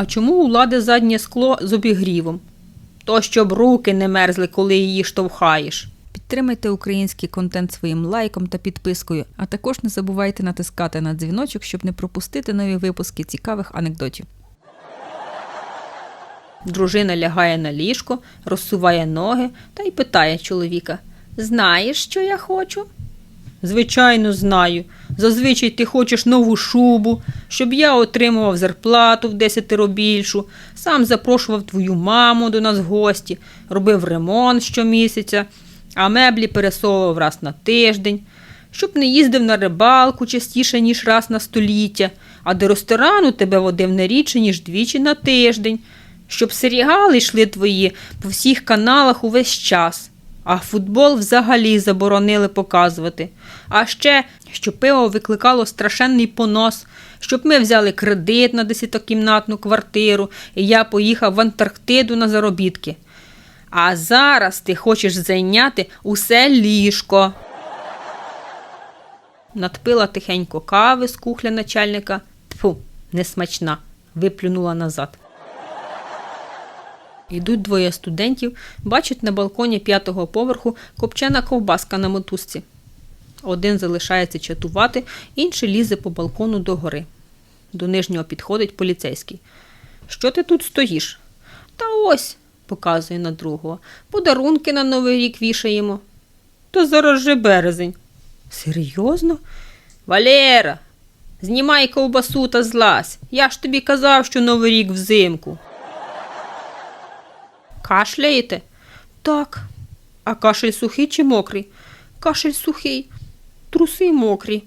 А чому у лади заднє скло з обігрівом? То щоб руки не мерзли, коли її штовхаєш. Підтримайте український контент своїм лайком та підпискою, а також не забувайте натискати на дзвіночок, щоб не пропустити нові випуски цікавих анекдотів. Дружина лягає на ліжко, розсуває ноги та й питає чоловіка: Знаєш, що я хочу? Звичайно, знаю. Зазвичай ти хочеш нову шубу, щоб я отримував зарплату в десятеро більшу, сам запрошував твою маму до нас в гості, робив ремонт щомісяця, а меблі пересовував раз на тиждень, щоб не їздив на рибалку частіше, ніж раз на століття, а до ресторану тебе водив не рідше, ніж двічі на тиждень, щоб серіали йшли твої по всіх каналах увесь час. А футбол взагалі заборонили показувати. А ще, що пиво викликало страшенний понос, щоб ми взяли кредит на десятикімнатну квартиру, і я поїхав в Антарктиду на заробітки. А зараз ти хочеш зайняти усе ліжко. Надпила тихенько кави з кухля начальника. Тфу, несмачна, виплюнула назад. Йдуть двоє студентів, бачать на балконі п'ятого поверху копчена ковбаска на мотузці. Один залишається чатувати, інший лізе по балкону до гори. До нижнього підходить поліцейський. Що ти тут стоїш? Та ось, показує на другого. Подарунки на Новий рік вішаємо. Та зараз же березень. Серйозно? Валера, знімай ковбасу та злазь. Я ж тобі казав, що Новий рік взимку. Кашляєте? Так. А кашель сухий чи мокрий? Кашель сухий. Труси мокрі.